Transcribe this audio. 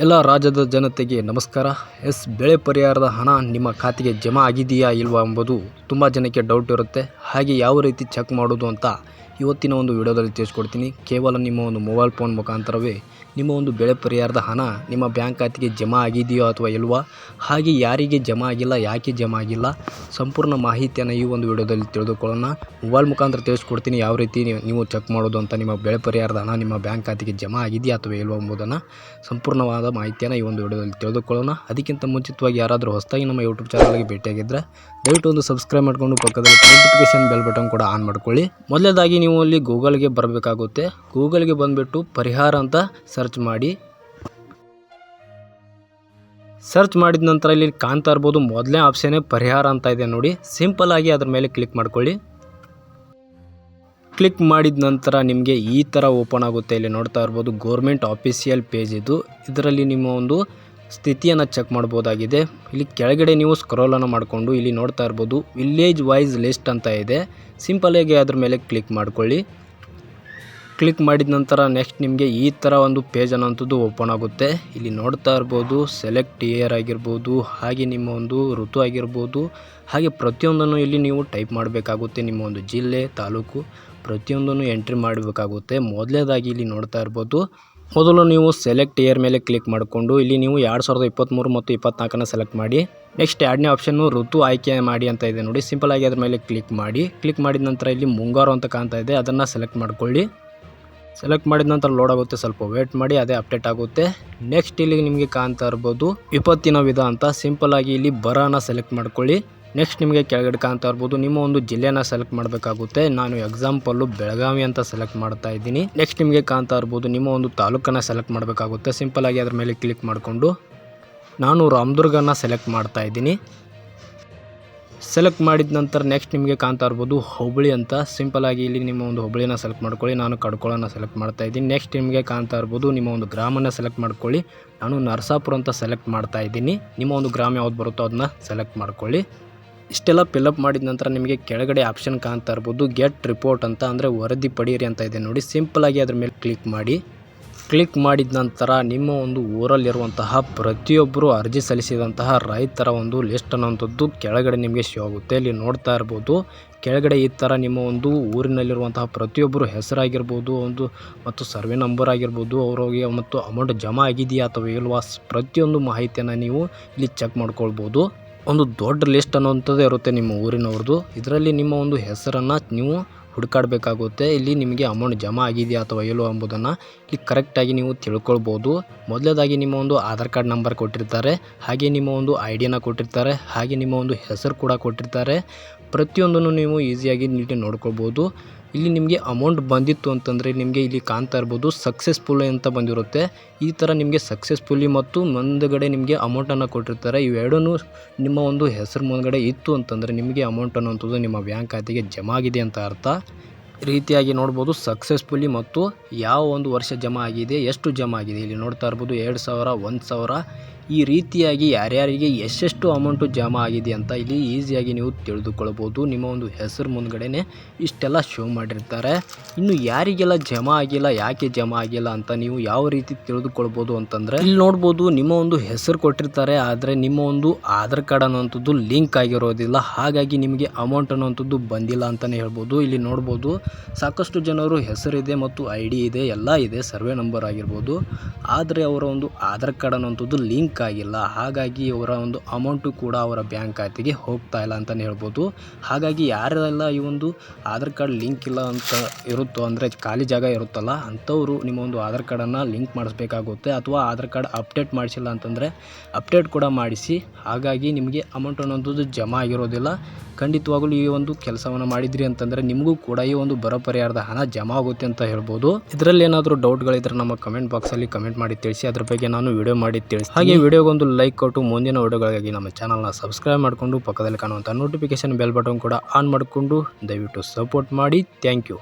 ಎಲ್ಲ ರಾಜ್ಯದ ಜನತೆಗೆ ನಮಸ್ಕಾರ. ಎಸ್ ಬೆಳೆ ಪರಿಹಾರದ ಹಣ ನಿಮ್ಮ ಖಾತೆಗೆ ಜಮಾ ಆಗಿದೆಯಾ ಇಲ್ವಾ ಎಂಬುದು ತುಂಬ ಜನಕ್ಕೆ ಡೌಟ್ ಇರುತ್ತೆ. ಹಾಗೆ ಯಾವ ರೀತಿ ಚೆಕ್ ಮಾಡೋದು ಅಂತ ಇವತ್ತಿನ ಒಂದು ವಿಡಿಯೋದಲ್ಲಿ ತಿಳಿಸ್ಕೊಡ್ತೀನಿ. ಕೇವಲ ನಿಮ್ಮ ಒಂದು ಮೊಬೈಲ್ ಫೋನ್ ಮುಖಾಂತರವೇ ನಿಮ್ಮ ಒಂದು ಬೆಳೆ ಪರಿಹಾರದ ಹಣ ನಿಮ್ಮ ಬ್ಯಾಂಕ್ ಖಾತೆಗೆ ಜಮಾ ಆಗಿದೆಯೋ ಅಥವಾ ಇಲ್ವಾ, ಹಾಗೆ ಯಾರಿಗೆ ಜಮಾ ಆಗಿಲ್ಲ, ಯಾಕೆ ಜಮಾ ಆಗಿಲ್ಲ, ಸಂಪೂರ್ಣ ಮಾಹಿತಿಯನ್ನು ಈ ಒಂದು ವಿಡಿಯೋದಲ್ಲಿ ತಿಳಿದುಕೊಳ್ಳೋಣ. ಮೊಬೈಲ್ ಮುಖಾಂತರ ತಿಳಿಸ್ಕೊಡ್ತೀನಿ ಯಾವ ರೀತಿ ನೀವು- ಚೆಕ್ ಮಾಡೋದು ಅಂತ ನಿಮ್ಮ ಬೆಳೆ ಪರಿಹಾರದ ಹಣ ನಿಮ್ಮ ಬ್ಯಾಂಕ್ ಖಾತೆಗೆ ಜಮಾ ಆಗಿದೆಯಾ ಅಥವಾ ಇಲ್ವಾ ಎಂಬುದನ್ನು ಸಂಪೂರ್ಣವಾದ ಮಾಹಿತಿಯನ್ನು ಈ ಒಂದು ವಿಡಿಯೋದಲ್ಲಿ ತಿಳಿದುಕೊಳ್ಳೋಣ. ಅದಕ್ಕಿಂತ ಮುಂಚಿತವಾಗಿ ಯಾರಾದರೂ ಹೊಸದಾಗಿ ನಮ್ಮ ಯೂಟ್ಯೂಬ್ ಚಾನಲ್ಗೆ ಭೇಟಿಯಾಗಿದ್ದರೆ ದಯವಿಟ್ಟು ಒಂದು ಸಬ್ಸ್ಕ್ರೈಬ್ ಮಾಡಿಕೊಂಡು ಪಕ್ಕದಲ್ಲಿ ನೋಟಿಫಿಕೇಶನ್ ಬೆಲ್ ಬಟನ್ ಕೂಡ ಆನ್ ಮಾಡ್ಕೊಳ್ಳಿ. ಮೊದಲನೇದಾಗಿ ನೀವು ಅಲ್ಲಿ ಗೂಗಲ್ಗೆ ಬರಬೇಕಾಗುತ್ತೆ. ಗೂಗಲ್ಗೆ ಬಂದುಬಿಟ್ಟು ಪರಿಹಾರ ಅಂತ ಸರ್ಚ್ ಮಾಡಿ. ಸರ್ಚ್ ಮಾಡಿದ ನಂತರ ಇಲ್ಲಿ ಕಾಣ್ತಾ ಇರ್ಬೋದು ಮೊದಲನೇ ಆಪ್ಷನ್ನೇ ಪರಿಹಾರ ಅಂತ ಇದೆ ನೋಡಿ. ಸಿಂಪಲ್ ಆಗಿ ಅದ್ರ ಮೇಲೆ ಕ್ಲಿಕ್ ಮಾಡ್ಕೊಳ್ಳಿ. ಕ್ಲಿಕ್ ಮಾಡಿದ ನಂತರ ನಿಮಗೆ ಈ ಥರ ಓಪನ್ ಆಗುತ್ತೆ. ಇಲ್ಲಿ ನೋಡ್ತಾ ಇರ್ಬೋದು ಗೋರ್ಮೆಂಟ್ ಆಫೀಸಿಯಲ್ ಪೇಜ್ ಇದು. ಇದರಲ್ಲಿ ನಿಮ್ಮ ಒಂದು ಸ್ಥಿತಿಯನ್ನು ಚೆಕ್ ಮಾಡ್ಬೋದಾಗಿದೆ. ಇಲ್ಲಿ ಕೆಳಗಡೆ ನೀವು ಸ್ಕ್ರೋಲನ್ನು ಮಾಡಿಕೊಂಡು ಇಲ್ಲಿ ನೋಡ್ತಾ ಇರ್ಬೋದು. ವಿಲೇಜ್ ವೈಸ್ ಲಿಸ್ಟ್ ಅಂತ ಇದೆ. ಸಿಂಪಲಾಗಿ ಅದ್ರ ಮೇಲೆ ಕ್ಲಿಕ್ ಮಾಡ್ಕೊಳ್ಳಿ. ಕ್ಲಿಕ್ ಮಾಡಿದ ನಂತರ ನೆಕ್ಸ್ಟ್ ನಿಮಗೆ ಈ ಥರ ಒಂದು ಪೇಜ್ ಅನ್ನೋಂಥದ್ದು ಓಪನ್ ಆಗುತ್ತೆ. ಇಲ್ಲಿ ನೋಡ್ತಾ ಇರ್ಬೋದು ಸೆಲೆಕ್ಟ್ ಇಯರ್ ಆಗಿರ್ಬೋದು, ಹಾಗೆ ನಿಮ್ಮ ಒಂದು ಋತು ಆಗಿರ್ಬೋದು. ಹಾಗೆ ಪ್ರತಿಯೊಂದನ್ನು ಇಲ್ಲಿ ನೀವು ಟೈಪ್ ಮಾಡಬೇಕಾಗುತ್ತೆ. ನಿಮ್ಮ ಒಂದು ಜಿಲ್ಲೆ, ತಾಲೂಕು ಪ್ರತಿಯೊಂದನ್ನು ಎಂಟ್ರಿ ಮಾಡಬೇಕಾಗುತ್ತೆ. ಮೊದಲೇದಾಗಿ ಇಲ್ಲಿ ನೋಡ್ತಾ ಇರ್ಬೋದು. ಮೊದಲು ನೀವು ಸೆಲೆಕ್ಟ್ ಇಯರ್ ಮೇಲೆ ಕ್ಲಿಕ್ ಮಾಡಿಕೊಂಡು, ಇಲ್ಲಿ ನೀವು ಎರಡು ಸಾವಿರದ ಇಪ್ಪತ್ತ್ಮೂರು ಮತ್ತು ಇಪ್ಪತ್ತ್ನಾಲ್ಕನ್ನು ಸೆಲೆಕ್ಟ್ ಮಾಡಿ ನೆಕ್ಸ್ಟ್ ಎರಡನೇ ಆಪ್ಷನ್ನು ಋತು ಆಯ್ಕೆ ಮಾಡಿ ಅಂತ ಇದೆ ನೋಡಿ. ಸಿಂಪಲ್ ಅದ್ರ ಮೇಲೆ ಕ್ಲಿಕ್ ಮಾಡಿ ಕ್ಲಿಕ್ ಮಾಡಿದ ನಂತರ ಇಲ್ಲಿ ಮುಂಗಾರು ಅಂತ ಕಾಣ್ತಾ ಇದೆ, ಅದನ್ನು ಸೆಲೆಕ್ಟ್ ಮಾಡ್ಕೊಳ್ಳಿ. ಸೆಲೆಕ್ಟ್ ಮಾಡಿದ ನಂತರ ಲೋಡ್ ಆಗುತ್ತೆ, ಸ್ವಲ್ಪ ವೇಟ್ ಮಾಡಿ, ಅದೇ ಅಪ್ಡೇಟ್ ಆಗುತ್ತೆ. ನೆಕ್ಸ್ಟ್ ಇಲ್ಲಿ ನಿಮಗೆ ಕಾಣ್ತಾ ಇರ್ಬೋದು, ವಿಪತ್ತಿನ ವಿಧ ಅಂತ. ಸಿಂಪಲ್ ಆಗಿ ಇಲ್ಲಿ ಬರನ ಸೆಲೆಕ್ಟ್ ಮಾಡ್ಕೊಳ್ಳಿ. ನೆಕ್ಸ್ಟ್ ನಿಮಗೆ ಕೆಳಗಡೆ ಕಾಣ್ತಾ ಇರ್ಬೋದು, ನಿಮ್ಮ ಒಂದು ಜಿಲ್ಲೆನ ಸೆಲೆಕ್ಟ್ ಮಾಡಬೇಕಾಗುತ್ತೆ. ನಾನು ಎಕ್ಸಾಂಪಲ್ಲು ಬೆಳಗಾವಿ ಅಂತ ಸೆಲೆಕ್ಟ್ ಮಾಡ್ತಾ ಇದ್ದೀನಿ. ನೆಕ್ಸ್ಟ್ ನಿಮಗೆ ಕಾಣ್ತಾ ಇರ್ಬೋದು, ನಿಮ್ಮ ಒಂದು ತಾಲೂಕನ್ನು ಸೆಲೆಕ್ಟ್ ಮಾಡಬೇಕಾಗುತ್ತೆ. ಸಿಂಪಲ್ ಆಗಿ ಅದ್ರ ಮೇಲೆ ಕ್ಲಿಕ್ ಮಾಡಿಕೊಂಡು ನಾನು ರಾಮದುರ್ಗನ ಸೆಲೆಕ್ಟ್ ಮಾಡ್ತಾ ಇದ್ದೀನಿ. ಸೆಲೆಕ್ಟ್ ಮಾಡಿದ ನಂತರ ನೆಕ್ಸ್ಟ್ ನಿಮಗೆ ಕಾಣ್ತಾ ಇರ್ಬೋದು ಹುಬ್ಬಳ್ಳಿ ಅಂತ. ಸಿಂಪಲ್ ಆಗಿ ಇಲ್ಲಿ ನಿಮ್ಮ ಒಂದು ಹುಬ್ಬಳ್ಳಿನ ಸೆಲೆಕ್ಟ್ ಮಾಡ್ಕೊಳ್ಳಿ. ನಾನು ಕಡ್ಕೊಳ್ಳೋಣ ಸೆಲೆಕ್ಟ್ ಮಾಡ್ತಾ ಇದ್ದೀನಿ. ನೆಕ್ಸ್ಟ್ ನಿಮಗೆ ಕಾಣ್ತಾ ಇರ್ಬೋದು, ನಿಮ್ಮ ಒಂದು ಗ್ರಾಮನ ಸೆಲೆಕ್ಟ್ ಮಾಡ್ಕೊಳ್ಳಿ. ನಾನು ನರಸಾಪುರ ಅಂತ ಸೆಲೆಕ್ಟ್ ಮಾಡ್ತಾ ಇದ್ದೀನಿ. ನಿಮ್ಮ ಒಂದು ಗ್ರಾಮ ಯಾವ್ದು ಬರುತ್ತೋ ಅದನ್ನ ಸೆಲೆಕ್ಟ್ ಮಾಡ್ಕೊಳ್ಳಿ. ಇಷ್ಟೆಲ್ಲ ಪಿಲಪ್ ಮಾಡಿದ ನಂತರ ನಿಮಗೆ ಕೆಳಗಡೆ ಆಪ್ಷನ್ ಕಾಣ್ತಾ ಇರ್ಬೋದು ಗೆಟ್ ರಿಪೋರ್ಟ್ ಅಂತ, ಅಂದರೆ ವರದಿ ಪಡೀರಿ ಅಂತ ಇದೆ ನೋಡಿ. ಸಿಂಪಲ್ ಆಗಿ ಅದ್ರ ಮೇಲೆ ಕ್ಲಿಕ್ ಮಾಡಿ. ಕ್ಲಿಕ್ ಮಾಡಿದ ನಂತರ ನಿಮ್ಮ ಒಂದು ಊರಲ್ಲಿರುವಂತಹ ಪ್ರತಿಯೊಬ್ಬರು ಅರ್ಜಿ ಸಲ್ಲಿಸಿದಂತಹ ರೈತರ ಒಂದು ಲಿಸ್ಟ್ ಅನ್ನೋಂಥದ್ದು ಕೆಳಗಡೆ ನಿಮಗೆ ಶೋ ಆಗುತ್ತೆ. ಇಲ್ಲಿ ನೋಡ್ತಾ ಇರ್ಬೋದು, ಕೆಳಗಡೆ ಈ ಥರ ನಿಮ್ಮ ಒಂದು ಊರಿನಲ್ಲಿರುವಂತಹ ಪ್ರತಿಯೊಬ್ಬರು ಹೆಸರಾಗಿರ್ಬೋದು, ಒಂದು ಮತ್ತು ಸರ್ವೆ ನಂಬರ್ ಆಗಿರ್ಬೋದು, ಅವ್ರಿಗೆ ಮತ್ತು ಅಮೌಂಟ್ ಜಮಾ ಆಗಿದೆಯಾ ಅಥವಾ ಇಲ್ವಾ ಪ್ರತಿಯೊಂದು ಮಾಹಿತಿಯನ್ನು ನೀವು ಇಲ್ಲಿ ಚೆಕ್ ಮಾಡ್ಕೊಳ್ಬೋದು. ಒಂದು ದೊಡ್ಡ ಲಿಸ್ಟ್ ಅನ್ನೋಂಥದ್ದು ಇರುತ್ತೆ ನಿಮ್ಮ ಊರಿನವ್ರದ್ದು. ಇದರಲ್ಲಿ ನಿಮ್ಮ ಒಂದು ಹೆಸರನ್ನು ನೀವು ಹುಡುಕಾಡಬೇಕಾಗುತ್ತೆ. ಇಲ್ಲಿ ನಿಮಗೆ ಅಮೌಂಟ್ ಜಮಾ ಆಗಿದೆಯಾ ಅಥವಾ ಇಲ್ಲೋ ಎಂಬುದನ್ನು ಇಲ್ಲಿ ಕರೆಕ್ಟಾಗಿ ನೀವು ತಿಳ್ಕೊಳ್ಬೋದು. ಮೊದಲನೇದಾಗಿ ನಿಮ್ಮ ಒಂದು ಆಧಾರ್ ಕಾರ್ಡ್ ನಂಬರ್ ಕೊಟ್ಟಿರ್ತಾರೆ. ಹಾಗೆ ನಿಮ್ಮ ಒಂದು ಐ ಡಿಯನ್ನು ಕೊಟ್ಟಿರ್ತಾರೆ. ಹಾಗೆ ನಿಮ್ಮ ಒಂದು ಹೆಸರು ಕೂಡ ಕೊಟ್ಟಿರ್ತಾರೆ. ಪ್ರತಿಯೊಂದನ್ನು ನೀವು ಈಸಿಯಾಗಿ ಇಲ್ಲಿ ನೋಡ್ಕೊಳ್ಬೋದು. ಇಲ್ಲಿ ನಿಮಗೆ ಅಮೌಂಟ್ ಬಂದಿತ್ತು ಅಂತಂದರೆ ನಿಮಗೆ ಇಲ್ಲಿ ಕಾಣ್ತಾ ಇರ್ಬೋದು ಸಕ್ಸಸ್ಫುಲ್ ಅಂತ ಬಂದಿರುತ್ತೆ. ಈ ಥರ ನಿಮಗೆ ಸಕ್ಸಸ್ಫುಲಿ ಮತ್ತು ಮುಂದುಗಡೆ ನಿಮಗೆ ಅಮೌಂಟನ್ನು ಕೊಟ್ಟಿರ್ತಾರೆ. ಇವೆರಡೂ ನಿಮ್ಮ ಒಂದು ಹೆಸರು ಮುಂದುಗಡೆ ಇತ್ತು ಅಂತಂದರೆ ನಿಮಗೆ ಅಮೌಂಟ್ ಅನ್ನೋಂಥದ್ದು ನಿಮ್ಮ ಬ್ಯಾಂಕ್ ಖಾತೆಗೆ ಜಮಾ ಆಗಿದೆ ಅಂತ ಅರ್ಥ. ರೀತಿಯಾಗಿ ನೋಡ್ಬೋದು ಸಕ್ಸಸ್ಫುಲಿ ಮತ್ತು ಯಾವ ಒಂದು ವರ್ಷ ಜಮಾ ಆಗಿದೆ, ಎಷ್ಟು ಜಮಾ ಆಗಿದೆ. ಇಲ್ಲಿ ನೋಡ್ತಾ ಇರ್ಬೋದು ಎರಡು ಸಾವಿರ, ಒಂದು ಸಾವಿರ ಈ ರೀತಿಯಾಗಿ ಯಾರ್ಯಾರಿಗೆ ಎಷ್ಟೆಷ್ಟು ಅಮೌಂಟು ಜಮಾ ಆಗಿದೆ ಅಂತ ಇಲ್ಲಿ ಈಸಿಯಾಗಿ ನೀವು ತಿಳಿದುಕೊಳ್ಬೋದು. ನಿಮ್ಮ ಒಂದು ಹೆಸರು ಮುಂದ್ಗಡೆನೆ ಇಷ್ಟೆಲ್ಲ ಶೋ ಮಾಡಿರ್ತಾರೆ. ಇನ್ನು ಯಾರಿಗೆಲ್ಲ ಜಮಾ ಆಗಿಲ್ಲ, ಯಾಕೆ ಜಮಾ ಆಗಿಲ್ಲ ಅಂತ ನೀವು ಯಾವ ರೀತಿ ತಿಳಿದುಕೊಳ್ಬೋದು ಅಂತಂದರೆ ಇಲ್ಲಿ ನೋಡ್ಬೋದು ನಿಮ್ಮ ಒಂದು ಹೆಸರು ಕೊಟ್ಟಿರ್ತಾರೆ, ಆದರೆ ನಿಮ್ಮ ಒಂದು ಆಧಾರ್ ಕಾರ್ಡ್ ಅನ್ನೋಂಥದ್ದು ಲಿಂಕ್ ಆಗಿರೋದಿಲ್ಲ. ಹಾಗಾಗಿ ನಿಮಗೆ ಅಮೌಂಟ್ ಅನ್ನೋಂಥದ್ದು ಬಂದಿಲ್ಲ ಅಂತಲೇ ಹೇಳ್ಬೋದು. ಇಲ್ಲಿ ನೋಡ್ಬೋದು ಸಾಕಷ್ಟು ಜನರು ಹೆಸರಿದೆ ಮತ್ತು ಐ ಇದೆ, ಎಲ್ಲ ಇದೆ, ಸರ್ವೆ ನಂಬರ್ ಆಗಿರ್ಬೋದು. ಆದರೆ ಅವರ ಒಂದು ಆಧಾರ್ ಕಾರ್ಡ್ ಅನ್ನೋಂಥದ್ದು ಲಿಂಕ್ ಆಗಿಲ್ಲ ಹಾಗಾಗಿ ಅವರ ಒಂದು ಅಮೌಂಟು ಕೂಡ ಅವರ ಬ್ಯಾಂಕ್ ಖಾತೆಗೆ ಹೋಗ್ತಾ ಇಲ್ಲ ಅಂತಲೇ ಹೇಳ್ಬೋದು. ಹಾಗಾಗಿ ಯಾರೆಲ್ಲ ಈ ಒಂದು ಆಧಾರ್ ಕಾರ್ಡ್ ಲಿಂಕ್ ಇಲ್ಲ ಅಂತ ಇರುತ್ತೋ, ಅಂದರೆ ಖಾಲಿ ಜಾಗ ಇರುತ್ತಲ್ಲ, ಅಂಥವರು ನಿಮ್ಮ ಒಂದು ಆಧಾರ್ ಕಾರ್ಡನ್ನು ಲಿಂಕ್ ಮಾಡಿಸ್ಬೇಕಾಗುತ್ತೆ ಅಥವಾ ಆಧಾರ್ ಕಾರ್ಡ್ ಅಪ್ಡೇಟ್ ಮಾಡಿಸಿಲ್ಲ ಅಂತಂದರೆ ಅಪ್ಡೇಟ್ ಕೂಡ ಮಾಡಿಸಿ. ಹಾಗಾಗಿ ನಿಮಗೆ ಅಮೌಂಟ್ ಅನ್ನೋಂಥದ್ದು ಜಮಾ ಆಗಿರೋದಿಲ್ಲ. ಖಂಡಿತವಾಗಲೂ ಈ ಒಂದು ಕೆಲಸವನ್ನು ಮಾಡಿದ್ರಿ ಅಂತಂದರೆ ನಿಮಗೂ ಕೂಡ ಈ ಒಂದು ಬರ ಪರಿಹಾರದ ಹಣ ಜಮಾ ಆಗುತ್ತೆ ಅಂತ ಹೇಳ್ಬೋದು. ಇದರಲ್ಲಿ ಏನಾದರೂ ಡೌಟ್ಗಳಿದ್ರೆ ನಮ್ಮ ಕಮೆಂಟ್ ಬಾಕ್ಸಲ್ಲಿ ಕಮೆಂಟ್ ಮಾಡಿ ತಿಳಿಸಿ. ಅದ್ರ ಬಗ್ಗೆ ನಾನು ವಿಡಿಯೋ ಮಾಡಿ ತಿಳಿಸಿ ಹಾಗೆ ವಿಡಿಯೋಗೊಂದು ಲೈಕ್ ಕೊಟ್ಟು ಮುಂದಿನ ವಿಡಿಯೋಗಳಿಗಾಗಿ ನಮ್ಮ ಚಾನಲ್ನ ಸಬ್ಸ್ಕ್ರೈಬ್ ಮಾಡಿಕೊಂಡು ಪಕ್ಕದಲ್ಲಿ ಕಾಣುವಂಥ ನೋಟಿಫಿಕೇಷನ್ ಬೆಲ್ ಬಟನ್ ಕೂಡ ಆನ್ ಮಾಡಿಕೊಂಡು ದಯವಿಟ್ಟು ಸಪೋರ್ಟ್ ಮಾಡಿ. Thank you